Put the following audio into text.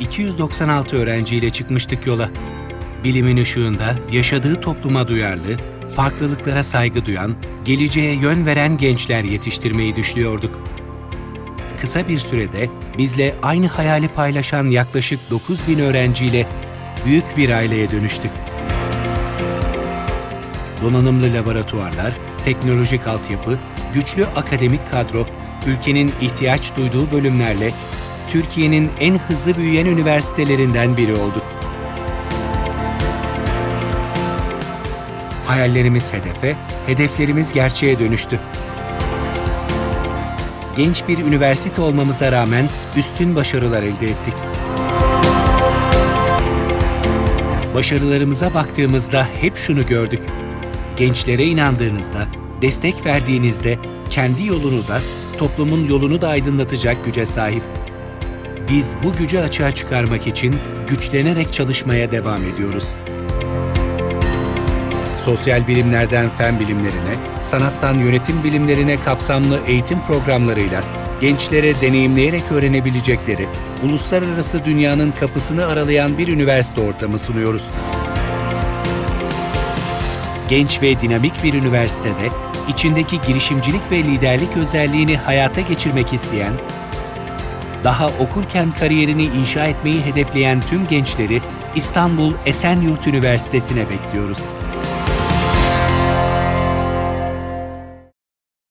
...296 öğrenciyle çıkmıştık yola. Bilimin ışığında yaşadığı topluma duyarlı, farklılıklara saygı duyan, geleceğe yön veren gençler yetiştirmeyi düşünüyorduk. Kısa bir sürede bizle aynı hayali paylaşan yaklaşık 9000 öğrenciyle büyük bir aileye dönüştük. Donanımlı laboratuvarlar, teknolojik altyapı, güçlü akademik kadro, ülkenin ihtiyaç duyduğu bölümlerle Türkiye'nin en hızlı büyüyen üniversitelerinden biri olduk. Hayallerimiz hedefe, hedeflerimiz gerçeğe dönüştü. Genç bir üniversite olmamıza rağmen üstün başarılar elde ettik. Başarılarımıza baktığımızda hep şunu gördük. Gençlere inandığınızda, destek verdiğinizde kendi yolunu da, toplumun yolunu da aydınlatacak güce sahip. Biz bu gücü açığa çıkarmak için güçlenerek çalışmaya devam ediyoruz. Sosyal bilimlerden fen bilimlerine, sanattan yönetim bilimlerine kapsamlı eğitim programlarıyla gençlere deneyimleyerek öğrenebilecekleri, uluslararası dünyanın kapısını aralayan bir üniversite ortamı sunuyoruz. Genç ve dinamik bir üniversitede içindeki girişimcilik ve liderlik özelliğini hayata geçirmek isteyen, daha okurken kariyerini inşa etmeyi hedefleyen tüm gençleri İstanbul Esenyurt Üniversitesi'ne bekliyoruz.